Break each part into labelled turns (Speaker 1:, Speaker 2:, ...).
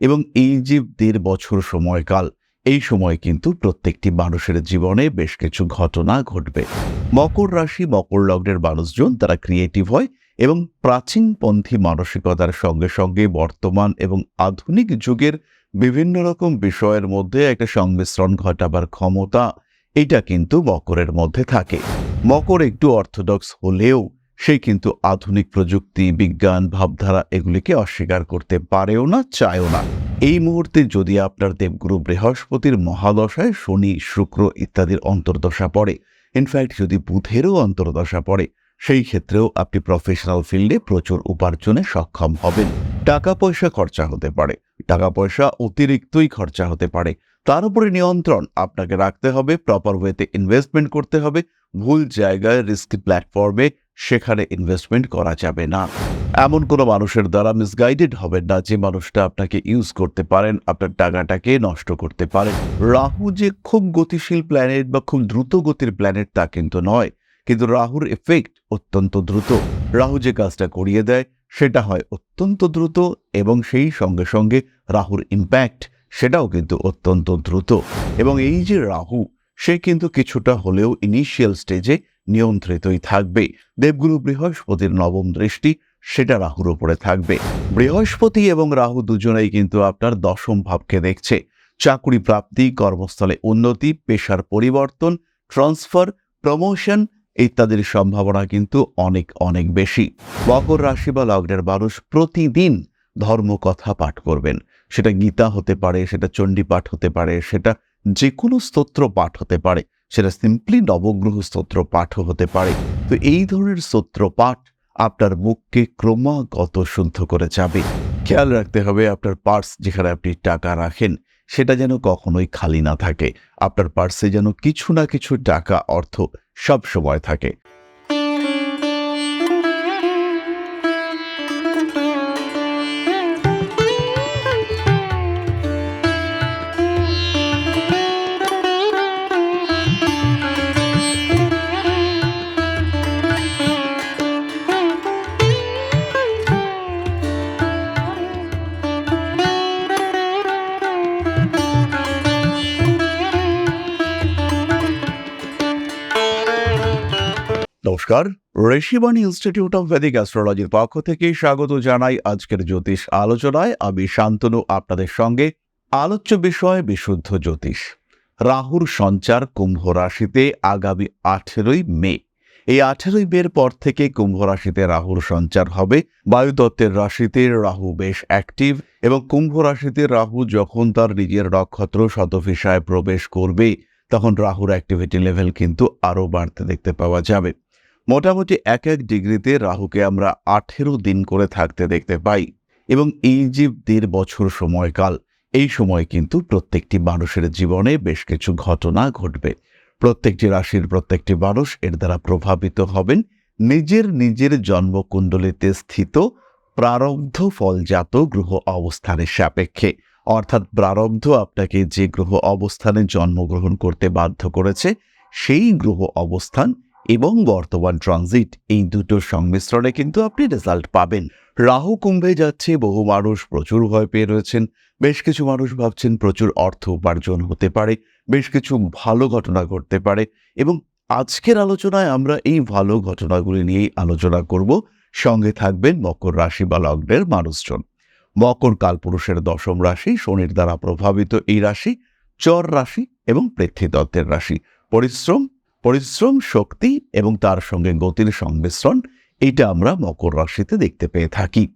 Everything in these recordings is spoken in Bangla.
Speaker 1: এবং এই যে দেড় বছর সময়কাল, এই সময় কিন্তু প্রত্যেকটি মানুষের জীবনে বেশ কিছু ঘটনা ঘটবে। মকর রাশি, মকর লগ্নের মানুষজন, তারা ক্রিয়েটিভ হয় এবং প্রাচীনপন্থী মানসিকতার সঙ্গে সঙ্গে বর্তমান এবং আধুনিক যুগের বিভিন্ন রকম বিষয়ের মধ্যে একটা সংমিশ্রণ ঘটাবার ক্ষমতা, এটা কিন্তু মকরের মধ্যে থাকে। মকর একটু অর্থোডক্স হলেও সে কিন্তু আধুনিক প্রযুক্তি, বিজ্ঞান, ভাবধারা এগুলিকে অস্বীকার করতে পারেও না, চায়ও না। এই মুহূর্তে যদি আপনার দেবগুরু বৃহস্পতির মহাদশায় শনি, শুক্র ইত্যাদির অন্তর্দশা পড়ে ইনফ্যাক্ট যদি বুধেরও অন্তর্দশা পড়ে, সেই ক্ষেত্রেও আপনি প্রফেশনাল ফিল্ডে প্রচুর উপার্জনে সক্ষম হবেন। টাকা পয়সা খরচা হতে পারে টাকা পয়সা অতিরিক্তই খরচা হতে পারে। তার উপরে নিয়ন্ত্রণ আপনাকে রাখতে হবে প্রপার ওয়েতে ইনভেস্টমেন্ট করতে হবে, ভুল জায়গায় রিস্কি প্ল্যাটফর্মে সেখানে ইনভেস্টমেন্ট করা যাবে না। এমন কোনো মানুষের দ্বারা মিসগাইডেড হবেন না, যে মানুষটা আপনাকে ইউজ করতে পারেন, আপনার টাকাটাকে নষ্ট করতে পারেন। রাহু যে খুব গতিশীল প্ল্যানেট বা খুব দ্রুত গতির প্ল্যানেট তা কিন্তু নয়, কিন্তু রাহুর এফেক্ট অত্যন্ত দ্রুত। রাহু যে কাজটা করিয়ে দেয়, সেটা হয় অত্যন্ত দ্রুত এবং সেই সঙ্গে সঙ্গে রাহুর ইম্প্যাক্ট সেটাও কিন্তু অত্যন্ত দ্রুত। এবং এই যে রাহু সে কিন্তু কিছুটা হলেও ইনিশিয়াল স্টেজে নিয়ন্ত্রিতই থাকবে। দেবগুরু বৃহস্পতির নবম দৃষ্টি, সেটা রাহুর উপরে থাকবে। বৃহস্পতি এবং রাহু দুজনেই কিন্তু আপনার দশম ভাবকে দেখছে। চাকুরি প্রাপ্তি, কর্মস্থলে উন্নতি, পেশার পরিবর্তন ট্রান্সফার প্রমোশন ইত্যাদির সম্ভাবনা কিন্তু অনেক অনেক বেশি। মকর রাশি বা লগ্নের মানুষ প্রতিদিন ধর্মকথা পাঠ করবেন। সেটা গীতা হতে পারে, সেটা চণ্ডী পাঠ হতে পারে, সেটা যে কোনো স্তোত্র পাঠ হতে পারে। সেটা সিম্পলি নবগ্রহ স্তোত্র পাঠও হতে পারে। তো এই ধরনের স্তোত্র পাঠ আপনার মুখকে ক্রমাগত শুদ্ধ করে যাবে। খেয়াল রাখতে হবে আপনার পার্স যেখানে আপনি টাকা রাখেন, সেটা যেন কখনোই খালি না থাকে। আপনার পার্সে যেন কিছু না কিছু টাকা অর্থ সব সময় থাকে। নমস্কার। ঋষিবাণী ইনস্টিটিউট অফ ভেদিক অ্যাস্ট্রোলজির পক্ষ থেকে স্বাগত জানাই আজকের জ্যোতিষ আলোচনায়। আমি শান্তনু, আপনাদের সঙ্গে আলোচ্য বিষয় বিশুদ্ধ জ্যোতিষ। রাহুর সঞ্চার কুম্ভ রাশিতে আগামী আঠেরোই মে। এই আঠেরোই মের পর থেকে কুম্ভ রাশিতে রাহুর সঞ্চার হবে। বায়ুতত্ত্বের রাশিতে রাহু বেশ অ্যাক্টিভ এবং কুম্ভ রাশিতে রাহু যখন তার নিজের নক্ষত্র শতভিসায় প্রবেশ করবে, তখন রাহুর অ্যাক্টিভিটি লেভেল কিন্তু আরও বাড়তে দেখতে পাওয়া যাবে। মোটামুটি এক এক ডিগ্রিতে রাহুকে আমরা আঠেরো দিন করে থাকতে দেখতে পাই। এবং এই যে দেড় বছর সময়কাল, এই সময় কিন্তু প্রত্যেকটি মানুষের জীবনে বেশ কিছু ঘটনা ঘটবে। প্রত্যেকটি রাশির প্রত্যেকটি মানুষ এর দ্বারা প্রভাবিত হবেন। নিজের নিজের জন্মকুণ্ডলিতে স্থিত প্রারব্ধ ফলজাত গ্রহ অবস্থানের সাপেক্ষে। অর্থাৎ প্রারব্ধ আপনাকে যে গ্রহ অবস্থানে জন্মগ্রহণ করতে বাধ্য করেছে, সেই গ্রহ অবস্থান এবং বর্তমান ট্রানজিট, এই দুটোর সংমিশ্রণে কিন্তু আপনি রেজাল্ট পাবেন। রাহু কুম্ভে যাচ্ছে, বহু মানুষ প্রচুর ভয় পেয়ে রয়েছেন। বেশ কিছু মানুষ ভাবছেন প্রচুর অর্থ উপার্জন হতে পারে, বেশ কিছু ভালো ঘটনা ঘটতে পারে এবং আজকের আলোচনায় আমরা এই ভালো ঘটনাগুলি নিয়েই আলোচনা করব। সঙ্গে থাকবেন মকর রাশি বা লগ্নের মানুষজন। মকর কালপুরুষের দশম রাশি, শনির দ্বারা প্রভাবিত এই রাশি, চর রাশি এবং পৃথ্বীতত্ত্বের রাশি। পরিশ্রম পরিশ্রম, শক্তি এবং তার সঙ্গে গতির সংমিশ্রণ এটা আমরা মকর রাশিতে দেখতে পেয়ে থাকি।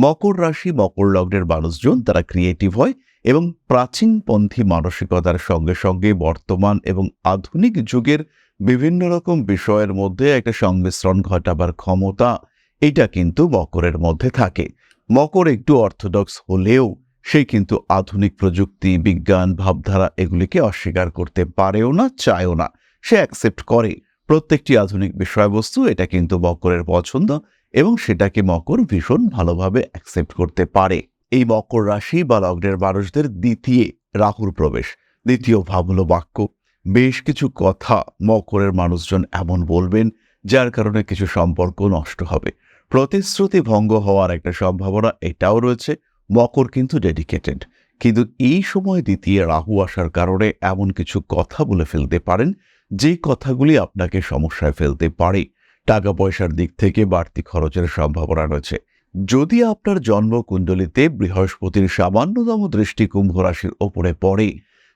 Speaker 1: মকর রাশি, মকর লগ্নের মানুষজন, তারা ক্রিয়েটিভ হয় এবং প্রাচীনপন্থী মানসিকতার সঙ্গে সঙ্গে বর্তমান এবং আধুনিক যুগের বিভিন্ন রকম বিষয়ের মধ্যে একটা সংমিশ্রণ ঘটাবার ক্ষমতা এটা কিন্তু মকরের মধ্যে থাকে। মকর একটু অর্থোডক্স হলেও সে কিন্তু আধুনিক প্রযুক্তি, বিজ্ঞান, ভাবধারা এগুলিকে অস্বীকার করতে পারেও না, চায়ও না। সে অ্যাকসেপ্ট করে। প্রত্যেকটি আধুনিক বিষয়বস্তু এটা কিন্তু মকরের পছন্দ এবং সেটাকে মকর ভীষণ ভালোভাবে অ্যাকসেপ্ট করতে পারে। এই মকর রাশি বা লগ্নের মানুষদের দ্বিতীয় রাহুর প্রবেশ, দ্বিতীয় ভাব হলো বাক্য। বেশ কিছু কথা মকরের মানুষজন এমন বলবেন যার কারণে কিছু সম্পর্ক নষ্ট হবে। প্রতিশ্রুতি ভঙ্গ হওয়ার একটা সম্ভাবনা এটাও রয়েছে, মকর কিন্তু ডেডিকেটেড কিন্তু এই সময় দ্বিতীয় রাহু আসার কারণে এমন কিছু কথা বলে ফেলতে পারেন যে কথাগুলি আপনাকে সমস্যায় ফেলতে পারে টাকা পয়সার দিক থেকে বাড়তি খরচের সম্ভাবনা রয়েছে। যদি আপনার জন্মকুণ্ডলিতে বৃহস্পতির সামান্যতম দৃষ্টি কুম্ভ রাশির ওপরে পড়ে,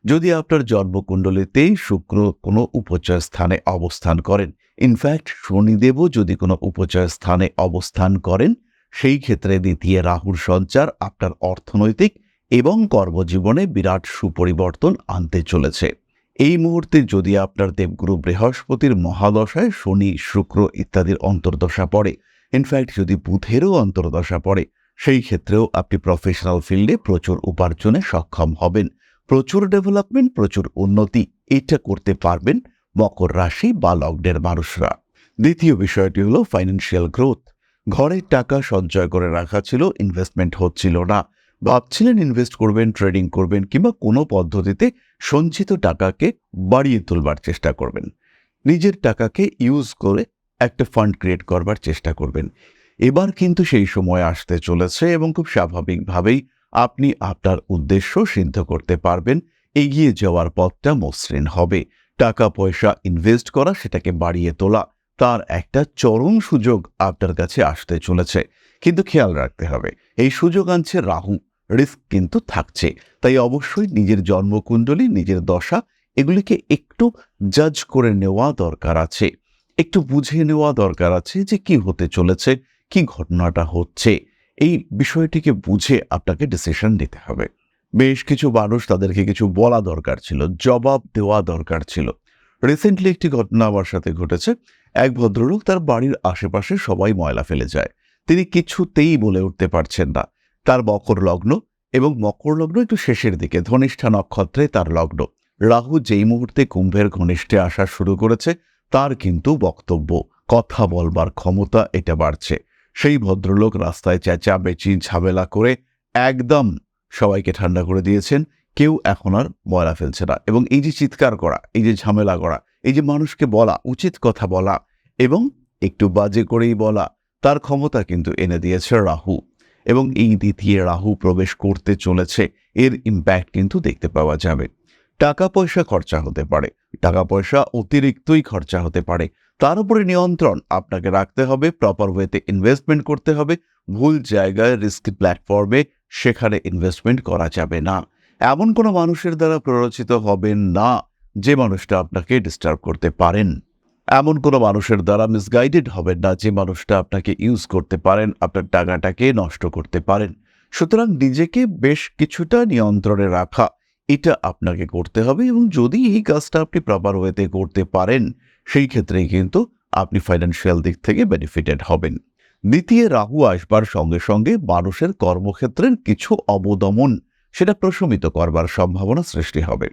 Speaker 1: যদি আপনার জন্মকুণ্ডলিতে শুক্র কোনো উপচয় স্থানে অবস্থান করেন ইনফ্যাক্ট শনিদেবও যদি কোনো উপচয় স্থানে অবস্থান করেন, সেই ক্ষেত্রে দ্বিতীয় রাহুর সঞ্চার আপনার অর্থনৈতিক এবং কর্মজীবনে বিরাট সুপরিবর্তন আনতে চলেছে। এই মুহূর্তে যদি আপনার দেবগুরু বৃহস্পতির মহাদশায় শনি, শুক্র ইত্যাদির অন্তর্দশা পড়ে ইনফ্যাক্ট যদি বুধেরও অন্তর্দশা পড়ে, সেই ক্ষেত্রেও আপনি প্রফেশনাল ফিল্ডে প্রচুর উপার্জনে সক্ষম হবেন। প্রচুর ডেভেলপমেন্ট প্রচুর উন্নতি, এটা করতে পারবেন মকর রাশি বা লগ্নের মানুষরা। দ্বিতীয় বিষয়টি হলো ফাইন্যান্সিয়াল গ্রোথ ঘরের টাকা সঞ্চয় করে রাখা ছিল ইনভেস্টমেন্ট হচ্ছিল না। ভাবছিলেন ইনভেস্ট করবেন ট্রেডিং করবেন কিংবা কোনো পদ্ধতিতে সঞ্চিত টাকাকে বাড়িয়ে তুলবার চেষ্টা করবেন। নিজের টাকাকে ইউজ করে একটা ফান্ড ক্রিয়েট করবার চেষ্টা করবেন। এবার কিন্তু সেই সময় আসতে চলেছে এবং খুব স্বাভাবিকভাবেই আপনি আপনার উদ্দেশ্য সিদ্ধ করতে পারবেন। এগিয়ে যাওয়ার পথটা মসৃণ হবে। টাকা পয়সা ইনভেস্ট করা, সেটাকে বাড়িয়ে তোলা, তার একটা চরম সুযোগ আপনার কাছে আসতে চলেছে। কিন্তু খেয়াল রাখতে হবে, এই সুযোগ আনছে রাহু। রিস্ক কিন্তু থাকছে। তাই অবশ্যই নিজের জন্মকুণ্ডলী, নিজের দশা, এগুলিকে একটু জাজ করে নেওয়া দরকার আছে। একটু বুঝে নেওয়া দরকার আছে যে কি হতে চলেছে, কি ঘটনাটা হচ্ছে। এই বিষয়টিকে বুঝে আপনাকে ডিসিশন নিতে হবে। বেশ কিছু মানুষ তাদেরকে কিছু বলা দরকার ছিল, জবাব দেওয়া দরকার ছিল। রিসেন্টলি একটি ঘটনা আমার সাথে ঘটেছে। এক ভদ্রলোক তার বাড়ির আশেপাশে সবাই ময়লা ফেলে যায়। তিনি কিছুতেই বলে উঠতে পারছেন না। তার মকর লগ্ন এবং মকর লগ্ন একটু শেষের দিকে, ধনিষ্ঠা নক্ষত্রে তার লগ্ন। রাহু যেই মুহূর্তে কুম্ভের ঘনিষ্ঠে আসা শুরু করেছে, তার কিন্তু বক্তব্য, কথা বলবার ক্ষমতা এটা বাড়ছে। সেই ভদ্রলোক রাস্তায় চেঁচামেচি, ঝামেলা করে একদম সবাইকে ঠান্ডা করে দিয়েছেন, কেউ এখন আর ময়লা ফেলছে না। এবং এই যে চিৎকার করা, এই যে ঝামেলা করা, এই যে মানুষকে বলা, উচিত কথা বলা এবং একটু বাজে করেই বলা, তার ক্ষমতা কিন্তু এনে দিয়েছে রাহু। এবং এই দ্বিতীয় রাহু প্রবেশ করতে চলেছে। এর ইম্প্যাক্ট কিন্তু দেখতে পাওয়া যাবে। টাকা পয়সা খরচা হতে পারে। টাকা পয়সা অতিরিক্তই খরচা হতে পারে। তার উপরে নিয়ন্ত্রণ আপনাকে রাখতে হবে। প্রপার ওয়েতে ইনভেস্টমেন্ট করতে হবে। ভুল জায়গায় রিস্ক প্ল্যাটফর্মে সেখানে ইনভেস্টমেন্ট করা যাবে না। এমন কোনো মানুষের দ্বারা প্ররোচিত হবেন না। যে মানুষটা আপনাকে ডিস্টার্ব করতে পারেন। এমন কোনো মানুষের দ্বারা মিসগাইডেড হবেন না যে মানুষটা আপনাকে ইউজ করতে পারেন, আপনার টাকাটাকে নষ্ট করতে পারেন। সুতরাং নিজেকে বেশ কিছুটা নিয়ন্ত্রণে রাখা, এটা আপনাকে করতে হবে এবং যদি এই কাজটা আপনি প্রপার ওয়েতে করতে পারেন, সেই ক্ষেত্রেই কিন্তু আপনি ফাইন্যান্সিয়াল দিক থেকে বেনিফিটেড হবেন। দ্বিতীয় রাহু আসবার সঙ্গে সঙ্গে মানুষের কর্মক্ষেত্রের কিছু অবদমন, সেটা প্রশমিত করবার সম্ভাবনা সৃষ্টি হবে।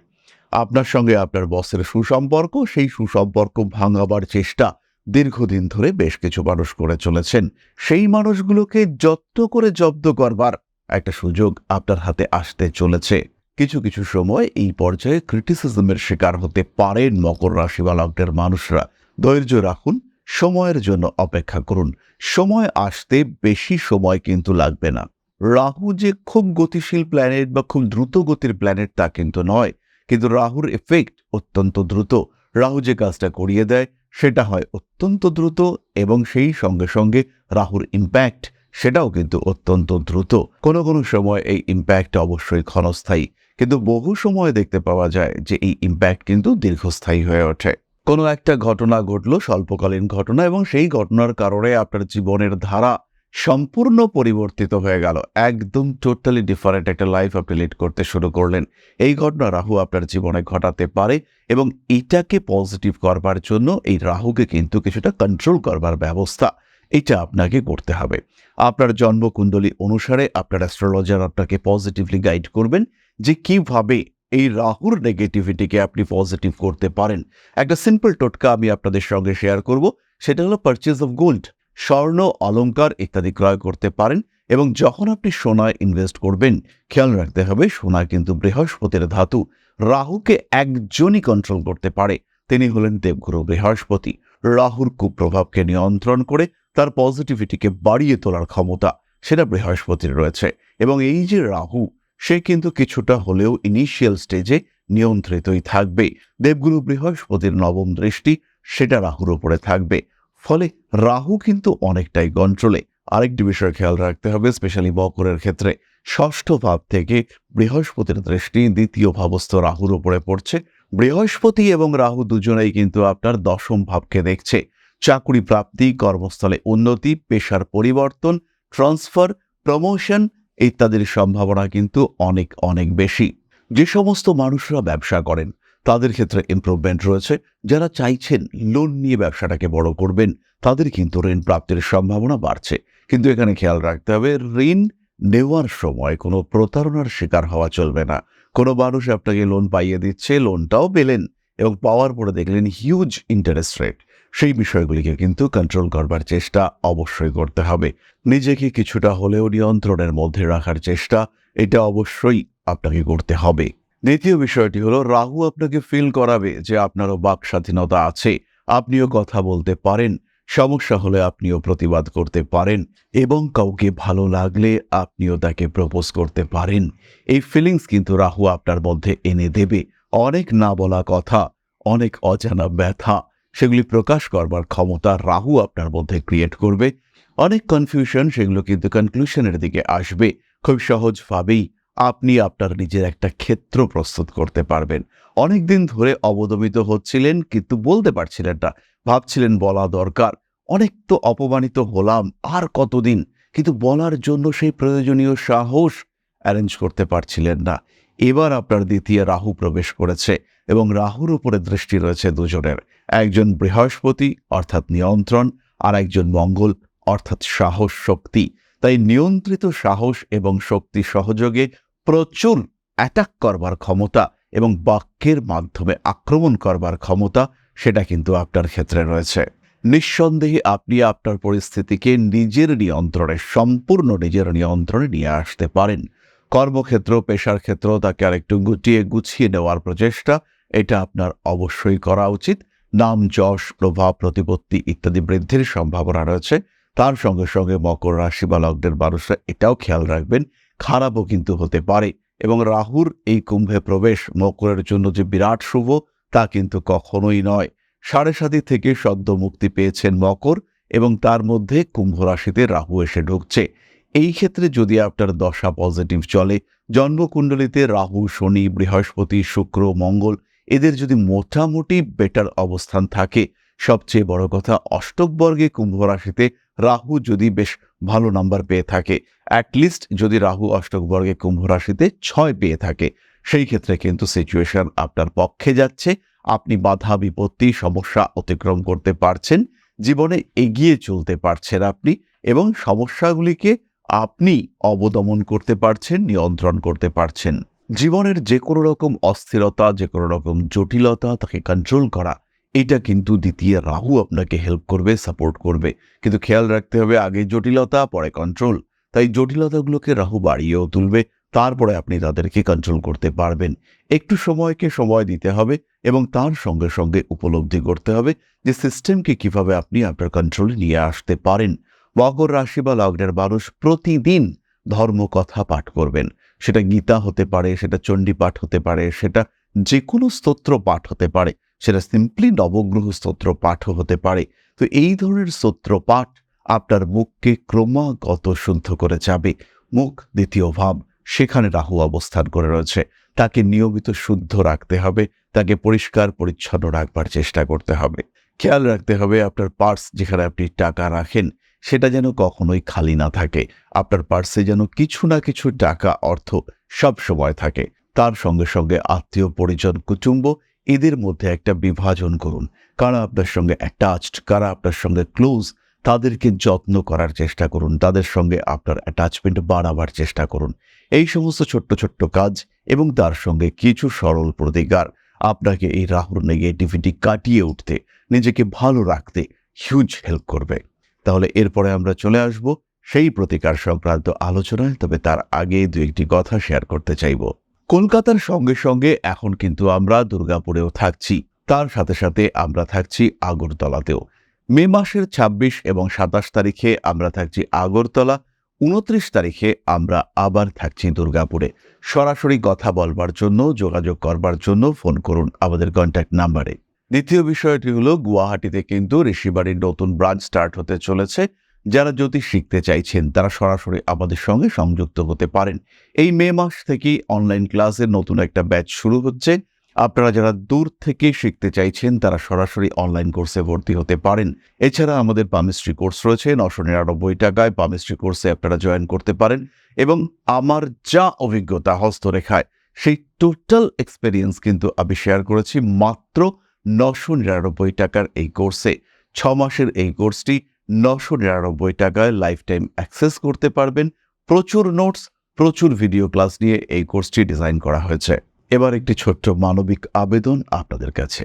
Speaker 1: আপনার সঙ্গে আপনার বসের সুসম্পর্ক, সেই সুসম্পর্ক ভাঙাবার চেষ্টা দীর্ঘদিন ধরে বেশ কিছু মানুষ করে চলেছেন। সেই মানুষগুলোকে যত্ন করে জব্দ করবার একটা সুযোগ আপনার হাতে আসতে চলেছে। কিছু কিছু সময় এই পর্যায়ে ক্রিটিসিজমের শিকার হতে পারেন মকর রাশি বা লগ্নের মানুষরা। ধৈর্য রাখুন, সময়ের জন্য অপেক্ষা করুন। সময় আসতে বেশি সময় কিন্তু লাগবে না। রাহু যে খুব গতিশীল প্ল্যানেট বা খুব দ্রুত গতির প্ল্যানেট তা কিন্তু নয়। কিন্তু রাহুর এফেক্ট অত্যন্ত দ্রুত। রাহু যে কাজটা করিয়ে দেয়, সেটা হয় অত্যন্ত দ্রুত এবং সেই সঙ্গে সঙ্গে রাহুর ইম্প্যাক্ট সেটাও কিন্তু অত্যন্ত দ্রুত। কোনো কোনো সময় এই ইম্প্যাক্ট অবশ্যই ক্ষণস্থায়ী, কিন্তু বহু সময় দেখতে পাওয়া যায় যে এই ইম্প্যাক্ট কিন্তু দীর্ঘস্থায়ী হয়ে ওঠে। কোনো একটা ঘটনা ঘটলো, স্বল্পকালীন ঘটনা এবং সেই ঘটনার কারণে আপনার জীবনের ধারা সম্পূর্ণ পরিবর্তিত হয়ে গেল। একদম টোটালি ডিফারেন্ট একটা লাইফ আপনি লিড করতে শুরু করলেন। এই ঘটনা রাহু আপনার জীবনে ঘটাতে পারে এবং এটাকে পজিটিভ করবার জন্য এই রাহুকে কিন্তু কিছুটা কন্ট্রোল করবার ব্যবস্থা এটা আপনাকে করতে হবে। আপনার জন্মকুণ্ডলী অনুসারে আপনার অ্যাস্ট্রোলজার আপনাকে পজিটিভলি গাইড করবেন যে কীভাবে এই রাহুর নেগেটিভিটিকে আপনি পজিটিভ করতে পারেন। একটা সিম্পল টোটকা আমি আপনাদের সঙ্গে শেয়ার করব, সেটা হলো পারচেজ অফ গোল্ড স্বর্ণ অলঙ্কার ইত্যাদি ক্রয় করতে পারেন এবং যখন আপনি সোনায় ইনভেস্ট করবেন, খেয়াল রাখতে হবে সোনা কিন্তু বৃহস্পতির ধাতু। রাহুকে একজনই কন্ট্রোল করতে পারে। তিনি হলেন দেবগুরু বৃহস্পতি। রাহুর কুপ্রভাবকে নিয়ন্ত্রণ করে তার পজিটিভিটিকে বাড়িয়ে তোলার ক্ষমতা সেটা বৃহস্পতির রয়েছে। এবং এই যে রাহু, সে কিন্তু কিছুটা হলেও ইনিশিয়াল স্টেজে নিয়ন্ত্রিতই থাকবে। দেবগুরু বৃহস্পতির নবম দৃষ্টি সেটা রাহুর উপরে থাকবে। ফলে রাহু কিন্তু অনেকটাই কন্ট্রোলে আরেকটি বিষয় খেয়াল রাখতে হবে স্পেশালি বকরের ক্ষেত্রে। ষষ্ঠ ভাব থেকে বৃহস্পতির দৃষ্টি দ্বিতীয় ভাবস্থ রাহুর উপরে পড়ছে। বৃহস্পতি এবং রাহু দুজনেই কিন্তু আপনার দশম ভাবকে দেখছে। চাকুরি প্রাপ্তি, কর্মস্থলে উন্নতি, পেশার পরিবর্তন ট্রান্সফার প্রমোশন ইত্যাদির সম্ভাবনা কিন্তু অনেক অনেক বেশি। যে সমস্ত মানুষরা ব্যবসা করেন তাদের ক্ষেত্রে ইমপ্রুভমেন্ট রয়েছে। যারা চাইছেন লোন নিয়ে ব্যবসাটাকে বড় করবেন, তাদের কিন্তু ঋণ প্রাপ্তির সম্ভাবনা বাড়ছে। কিন্তু এখানে খেয়াল রাখতে হবে, ঋণ নেওয়ার সময় কোনো প্রতারণার শিকার হওয়া চলবে না। কোনো মানুষ আপনাকে লোন পাইয়ে দিচ্ছে লোনটাও পেলেন এবং পাওয়ার পরে দেখলেন হিউজ ইন্টারেস্ট রেট সেই বিষয়গুলিকে কিন্তু কন্ট্রোল করবার চেষ্টা অবশ্যই করতে হবে। নিজেকে কিছুটা হলেও নিয়ন্ত্রণের মধ্যে রাখার চেষ্টা, এটা অবশ্যই আপনাকে করতে হবে। দ্বিতীয় বিষয়টি হলো, রাহু আপনাকে ফিল করাবে যে আপনারও বাক স্বাধীনতা আছে। আপনিও কথা বলতে পারেন, সমস্যা হলে আপনিও প্রতিবাদ করতে পারেন এবং কাউকে ভালো লাগলে আপনিও তাকে প্রপোজ করতে পারেন। এই ফিলিংস কিন্তু রাহু আপনার মধ্যে এনে দেবে। অনেক না বলা কথা, অনেক অজানা ব্যথা, সেগুলি প্রকাশ করবার ক্ষমতা রাহু আপনার মধ্যে ক্রিয়েট করবে। অনেক কনফিউশন সেগুলো কিন্তু কনক্লুশনের দিকে আসবে। খুব সহজভাবেই আপনি আপনার নিজের একটা ক্ষেত্র প্রস্তুত করতে পারবেন। অনেক দিন ধরে অবদমিত হচ্ছিলেন, কিন্তু বলতে পারছিলেন না। ভাবছিলেন বলা দরকার। অনেক তো অপমানিত হলাম, আর কতদিন? কিন্তু বলার জন্য সেই প্রয়োজনীয় সাহস অ্যারেঞ্জ করতে পারছিলেন না। এবার আপনার দ্বিতীয় রাহু প্রবেশ করেছে এবং রাহুর উপরে দৃষ্টি রয়েছে দুজনের। একজন বৃহস্পতি, অর্থাৎ নিয়ন্ত্রণ, আর একজন মঙ্গল, অর্থাৎ সাহস শক্তি তাই নিয়ন্ত্রিত সাহস এবং শক্তি সহযোগে প্রচুর অ্যাটাক করবার ক্ষমতা এবং বাক্যের মাধ্যমে আক্রমণ করবার ক্ষমতা সেটা কিন্তু আপনার ক্ষেত্রে রয়েছে। নিঃসন্দেহে আপনি আপনার পরিস্থিতিকে নিজের নিয়ন্ত্রণে, সম্পূর্ণ নিজের নিয়ন্ত্রণে নিয়ে আসতে পারেন। কর্মক্ষেত্র, পেশার ক্ষেত্র তাকে আরেকটু গুটিয়ে গুছিয়ে নেওয়ার প্রচেষ্টা, এটা আপনার অবশ্যই করা উচিত। নাম, যশ, প্রভাব, প্রতিপত্তি ইত্যাদি বৃদ্ধির সম্ভাবনা রয়েছে। তার সঙ্গে সঙ্গে মকর রাশি বা লগ্নের মানুষরা এটাও খেয়াল রাখবেন খারাপও কিন্তু হতে পারে। এবং রাহুর এই কুম্ভে প্রবেশ মকরের জন্য যে বিরাট শুভ, তা কিন্তু কখনোই নয়। সাড়ে সাতি থেকে সদ্য মুক্তি পেয়েছেন মকর এবং তার মধ্যে কুম্ভ রাশিতে রাহু এসে ঢুকছে। এই ক্ষেত্রে যদি আপনার দশা পজিটিভ চলে, জন্মকুণ্ডলিতে রাহু, শনি, বৃহস্পতি, শুক্র, মঙ্গল, এদের যদি মোটামুটি বেটার অবস্থান থাকে, সবচেয়ে বড় কথা অষ্টক বর্গে কুম্ভ রাশিতে রাহু যদি বেশ ভালো নাম্বার পেয়ে থাকে। অ্যাটলিস্ট যদি রাহু অষ্টক বর্গে কুম্ভ রাশিতে ছয় পেয়ে থাকে, সেই ক্ষেত্রে কিন্তু সিচুয়েশন আপনার পক্ষে যাচ্ছে। আপনি বাধা, বিপত্তি, সমস্যা অতিক্রম করতে পারছেন। জীবনে এগিয়ে চলতে পারছেন আপনি এবং সমস্যাগুলিকে আপনি অবদমন করতে পারছেন, নিয়ন্ত্রণ করতে পারছেন। জীবনের যে কোনো রকম অস্থিরতা যে কোনো রকম জটিলতা তাকে কন্ট্রোল করা এটা কিন্তু দ্বিতীয় রাহু আপনাকে হেল্প করবে সাপোর্ট করবে। কিন্তু খেয়াল রাখতে হবে, আগে জটিলতা, পরে কন্ট্রোল তাই জটিলতাগুলোকে রাহু বাড়িয়েও তুলবে, তারপরে আপনি তাদেরকে কন্ট্রোল করতে পারবেন। একটু সময়কে সময় দিতে হবে এবং তার সঙ্গে সঙ্গে উপলব্ধি করতে হবে যে সিস্টেমকে কীভাবে আপনি আপনার কন্ট্রোলে নিয়ে আসতে পারেন। মকর রাশি বা লগ্নের মানুষ প্রতিদিন ধর্মকথা পাঠ করবেন। সেটা গীতা হতে পারে, সেটা চণ্ডী পাঠ হতে পারে, সেটা যে কোনো স্তোত্র পাঠ হতে পারে। সেটা সিম্পলি নবগ্রহ স্তোত্র পাঠও হতে পারে। তো এই ধরনের স্তোত্র পাঠ আপনার মুখকে ক্রমাগত শুদ্ধ করে যাবে। মুখ, দ্বিতীয় ভাব, সেখানে রাহু অবস্থান করে রয়েছে। তাকে নিয়মিত শুদ্ধ রাখতে হবে, তাকে পরিষ্কার, পরিচ্ছন্ন রাখবার চেষ্টা করতে হবে। খেয়াল রাখতে হবে আপনার পার্স যেখানে আপনি টাকা রাখেন, সেটা যেন কখনোই খালি না থাকে। আপনার পার্সে যেন কিছু না কিছু টাকা অর্থ সব সময় থাকে। তার সঙ্গে সঙ্গে আত্মীয়, পরিজন, কুটুম্ব এদের মধ্যে একটা বিভাজন করুন। কারা আপনার সঙ্গে অ্যাটাচড কারা আপনার সঙ্গে ক্লোজ তাদেরকে যত্ন করার চেষ্টা করুন। তাদের সঙ্গে আপনার অ্যাটাচমেন্ট বাড়াবার চেষ্টা করুন। এই সমস্ত ছোট্ট ছোট্ট কাজ এবং তার সঙ্গে কিছু সরল প্রতিকার। আপনাকে এই রাহুর নেগেটিভিটি কাটিয়ে উঠতে, নিজেকে ভালো রাখতে হিউজ হেল্প করবে। তাহলে এরপরে আমরা চলে আসব সেই প্রতিকার সংক্রান্ত আলোচনায়, তবে তার আগে দু একটি কথা শেয়ার করতে চাইব। কলকাতার সঙ্গে সঙ্গে এখন কিন্তু আমরা দুর্গাপুরেও থাকছি। তার সাথে সাথে আমরা থাকছি আগরতলাতেও। মে মাসের ২৬ এবং সাতাশ তারিখে আমরা থাকছি আগরতলা, উনত্রিশ তারিখে আমরা আবার থাকছি দুর্গাপুরে। সরাসরি কথা বলবার জন্য, যোগাযোগ করবার জন্য ফোন করুন আমাদের কন্ট্যাক্ট নাম্বারে দ্বিতীয় বিষয়টি হলো, গুয়াহাটিতে কিন্তু ঋষিবাড়ির নতুন ব্রাঞ্চ স্টার্ট হতে চলেছে। যারা জ্যোতিষ শিখতে চাইছেন, তারা সরাসরি আমাদের সঙ্গে সংযুক্ত হতে পারেন। এই মে মাস থেকেই অনলাইন ক্লাসের নতুন একটা ব্যাচ শুরু হচ্ছে। আপনারা যারা দূর থেকে শিখতে চাইছেন, তারা সরাসরি অনলাইন কোর্সে ভর্তি হতে পারেন। এছাড়া আমাদের পামিস্ট্রি কোর্স রয়েছে, নশো নিরানব্বই টাকায় পামিস্ট্রি কোর্সে আপনারা জয়েন করতে পারেন। এবং আমার যা অভিজ্ঞতা হস্তরেখায়, সেই টোটাল এক্সপেরিয়েন্স কিন্তু আমি শেয়ার করেছি মাত্র নশো নিরানব্বই টাকার এই কোর্সে ছ মাসের এই কোর্সটি নশো নিরানব্বই টাকায় লাইফ টাইম অ্যাক্সেস করতে পারবেন। প্রচুর নোটস প্রচুর ভিডিও ক্লাস নিয়ে এই কোর্সটি ডিজাইন করা হয়েছে। এবার একটি ছোট্ট মানবিক আবেদন আপনাদের কাছে।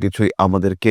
Speaker 1: কিছুই আমাদেরকে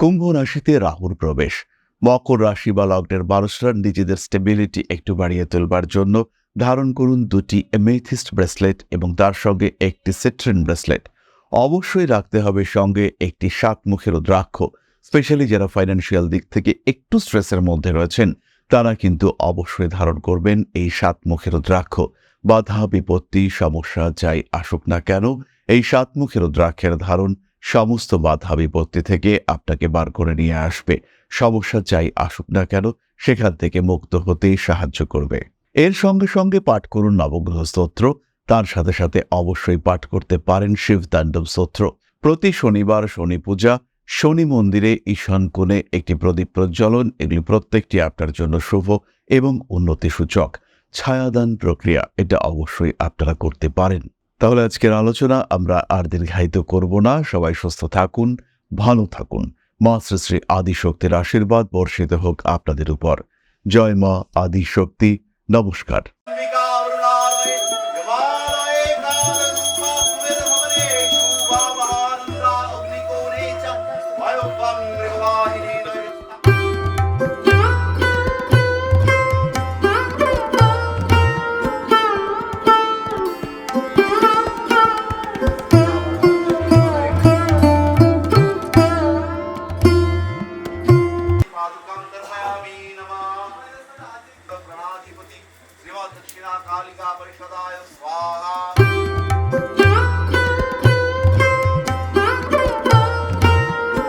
Speaker 1: কুম্ভ রাশিতে রাহুর প্রবেশ। মকর রাশি বা লগ্নের মানুষরা নিজেদের স্টেবিলিটি একটু বাড়িয়ে তুলবার জন্য ধারণ করুন দুটি এমেথিস্ট ব্রেসলেট এবং তার সঙ্গে একটি সিট্রিন ব্রেসলেট অবশ্যই রাখতে হবে সঙ্গে একটি সাতমুখের রুদ্রাক্ষ স্পেশালি যারা ফাইন্যান্সিয়াল দিক থেকে একটু স্ট্রেসের মধ্যে রয়েছেন, তারা কিন্তু অবশ্যই ধারণ করবেন এই সাতমুখের রুদ্রাক্ষ বাধা, বিপত্তি, সমস্যা, যাই আসুক না কেন, এই সাতমুখের রুদ্রাক্ষের ধারণ সমস্ত বাধা বিপত্তি থেকে আপনাকে বার করে নিয়ে আসবে। সমস্যা যাই আসুক না কেন, সেখান থেকে মুক্ত হতে সাহায্য করবে। এর সঙ্গে সঙ্গে পাঠ করুন নবগ্রহ স্তোত্র। তার সাথে সাথে অবশ্যই পাঠ করতে পারেন শিব তাণ্ডব স্তোত্র। প্রতি শনিবার শনি পূজা, শনি মন্দিরে ঈশান কোণে একটি প্রদীপ প্রজ্বলন, এগুলি প্রত্যেকটি আপনার জন্য শুভ এবং উন্নতি সূচক ছায়াদান প্রক্রিয়া, এটা অবশ্যই আপনারা করতে পারেন। তাহলে আজকের আলোচনা আমরা আর দীর্ঘায়িত করব না। সবাই সুস্থ থাকুন, ভালো থাকুন। মা শ্রী শ্রী আদিশক্তির আশীর্বাদ, বর্ষিত হোক আপনাদের উপর। জয় মা আদিশক্তি। নমস্কার।